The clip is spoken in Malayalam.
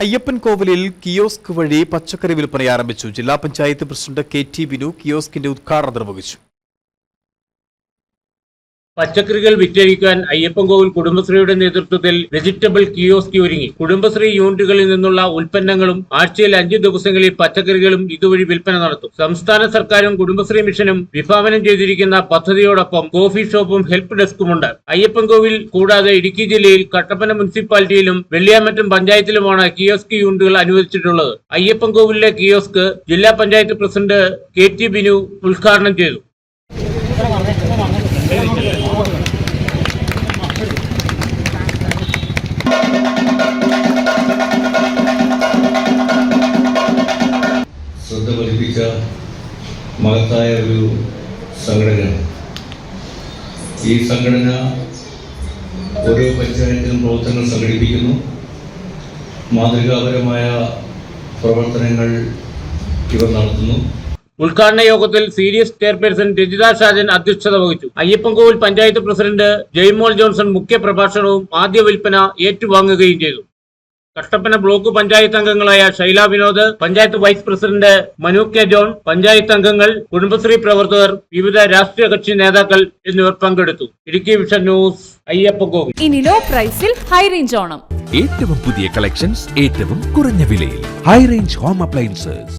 അയ്യപ്പൻ കോവിലിൽ കിയോസ്ക് വഴി പച്ചക്കറി വിൽപ്പന ആരംഭിച്ചു. ജില്ലാ panchayat president K T Binu കിയോസ്കിന്റെ ഉദ്ഘാടനം നിർവഹിച്ചു. പച്ചക്കറികൾ വിറ്റഴിക്കാൻ അയ്യപ്പൻകോവിൽ കുടുംബശ്രീയുടെ നേതൃത്വത്തിൽ വെജിറ്റബിൾ കിയോസ്കി ഒരുങ്ങി. കുടുംബശ്രീ യൂണിറ്റുകളിൽ നിന്നുള്ള ഉൽപ്പന്നങ്ങളും ആഴ്ചയിൽ അഞ്ചു ദിവസങ്ങളിൽ പച്ചക്കറികളും ഇതുവഴി വിൽപ്പന നടത്തും. സംസ്ഥാന സർക്കാരും കുടുംബശ്രീ മിഷനും വിഭാവനം ചെയ്തിരിക്കുന്ന പദ്ധതിയോടൊപ്പം കോഫി ഷോപ്പും ഹെൽപ്പ് ഡെസ്കുമുണ്ട്. അയ്യപ്പൻകോവിൽ കൂടാതെ ഇടുക്കി ജില്ലയിൽ കട്ടപ്പന മുനിസിപ്പാലിറ്റിയിലും വെള്ളിയാമറ്റം പഞ്ചായത്തിലുമാണ് കിയോസ്കി യൂണിറ്റുകൾ അനുവദിച്ചിട്ടുള്ളത്. അയ്യപ്പൻകോവിലെ കിയോസ്ക് ജില്ലാ panchayat president K T Binu ഉദ്ഘാടനം ചെയ്തു. ശ്രദ്ധ പതിപ്പിച്ച മഹത്തായ ഒരു സംഘടന ഈ സംഘടന ഓരോ പഞ്ചായത്തിലും പ്രവർത്തനങ്ങൾ സംഘടിപ്പിക്കുന്നു. മാതൃകാപരമായ പ്രവർത്തനങ്ങൾ ഇവർ നടത്തുന്നു. ഉദ്ഘാടന യോഗത്തിൽ സീരിയസ് ചെയർപേഴ്സൺ രജിത ഷാജൻ അധ്യക്ഷത വഹിച്ചു. അയ്യപ്പൻകോവിൽ പഞ്ചായത്ത് പ്രസിഡന്റ് ജയ്മോൾ ജോൺസൺ മുഖ്യ പ്രഭാഷണവും ആദ്യ വിൽപ്പന ഏറ്റുവാങ്ങുകയും ചെയ്തു. കട്ടപ്പന ബ്ലോക്ക് പഞ്ചായത്ത് അംഗങ്ങളായ Shaila Vinod panchayat vice president Manu K John panchayat അംഗങ്ങൾ കുടുംബശ്രീ പ്രവർത്തകർ വിവിധ രാഷ്ട്രീയ കക്ഷി നേതാക്കൾ എന്നിവർ പങ്കെടുത്തു. ഇടുക്കി വിഷൻ ന്യൂസ് അയ്യപ്പൻകോവിൽ ഇനി ലോ പ്രൈസിൽ ഹൈ റേഞ്ച് ഓണം. ഏറ്റവും പുതിയ കളക്ഷൻസ് ഏറ്റവും കുറഞ്ഞ വിലയിൽ. High range home appliances